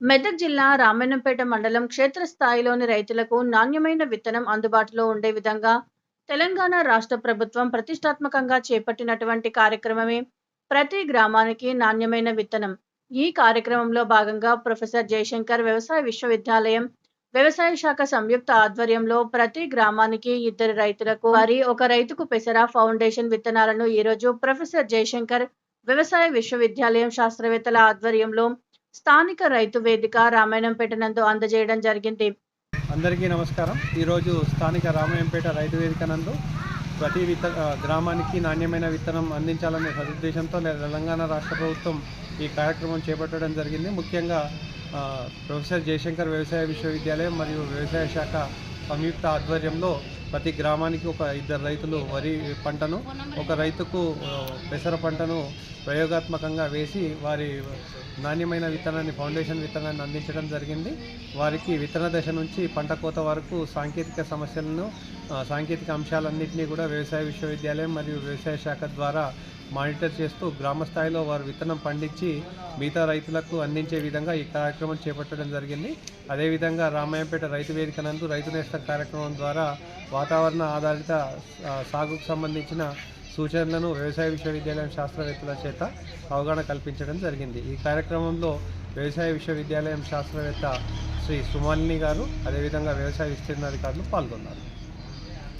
మెదక్ జిల్లా రామన్నపేట మండలం క్షేత్రస్థాయిలోని రైతులకు నాణ్యమైన విత్తనం అందుబాటులో ఉండే విధంగా తెలంగాణ రాష్ట్ర ప్రభుత్వం ప్రతిష్టాత్మకంగా చేపట్టినటువంటి కార్యక్రమమే ప్రతి గ్రామానికి నాణ్యమైన విత్తనం. ఈ కార్యక్రమంలో భాగంగా ప్రొఫెసర్ జయశంకర్ వ్యవసాయ విశ్వవిద్యాలయం వ్యవసాయ శాఖ సంయుక్త ఆధ్వర్యంలో ప్రతి గ్రామానికి ఇద్దరు రైతులకు వారి ఒక రైతుకు పెసరా ఫౌండేషన్ విత్తనాలను ఈరోజు ప్రొఫెసర్ జయశంకర్ వ్యవసాయ విశ్వవిద్యాలయం శాస్త్రవేత్తల ఆధ్వర్యంలో స్థానిక రైతు వేదిక రామాయణంపేట నందు అందజేయడం జరిగింది. అందరికీ నమస్కారం. ఈరోజు స్థానిక రామాయంపేట రైతు వేదిక నందు ప్రతి విత్త గ్రామానికి నాణ్యమైన విత్తనం అందించాలనే సదుద్దేశంతో తెలంగాణ రాష్ట్ర ప్రభుత్వం ఈ కార్యక్రమం చేపట్టడం జరిగింది. ముఖ్యంగా ప్రొఫెసర్ జయశంకర్ వ్యవసాయ విశ్వవిద్యాలయం మరియు వ్యవసాయ శాఖ సంయుక్త ఆధ్వర్యంలో ప్రతి గ్రామానికి ఒక ఇద్దరు రైతులు వరి పంటను ఒక రైతుకు పెసర పంటను ప్రయోగాత్మకంగా వేసి వారి నాణ్యమైన విత్తనాన్ని ఫౌండేషన్ విత్తనాన్ని అందించడం జరిగింది. వారికి విత్తన దశ నుంచి పంట కోత వరకు సాంకేతిక సమస్యలను సాంకేతిక అంశాలన్నింటినీ కూడా వ్యవసాయ విశ్వవిద్యాలయం మరియు వ్యవసాయ శాఖ ద్వారా మానిటర్ చేస్తూ గ్రామ స్థాయిలో వారు విత్తనం పండించి మిగతా రైతులకు అందించే విధంగా ఈ కార్యక్రమం చేపట్టడం జరిగింది. అదేవిధంగా రామాయంపేట రైతు వేదిక నందు రైతు నేస్తం కార్యక్రమం ద్వారా వాతావరణ ఆధారిత సాగుకు సంబంధించిన సూచనలను వ్యవసాయ విశ్వవిద్యాలయం శాస్త్రవేత్తల చేత అవగాహన కల్పించడం జరిగింది. ఈ కార్యక్రమంలో వ్యవసాయ విశ్వవిద్యాలయం శాస్త్రవేత్త శ్రీ సుమాలిని గారు అదేవిధంగా వ్యవసాయ విస్తీర్ణాధికారులు పాల్గొన్నారు.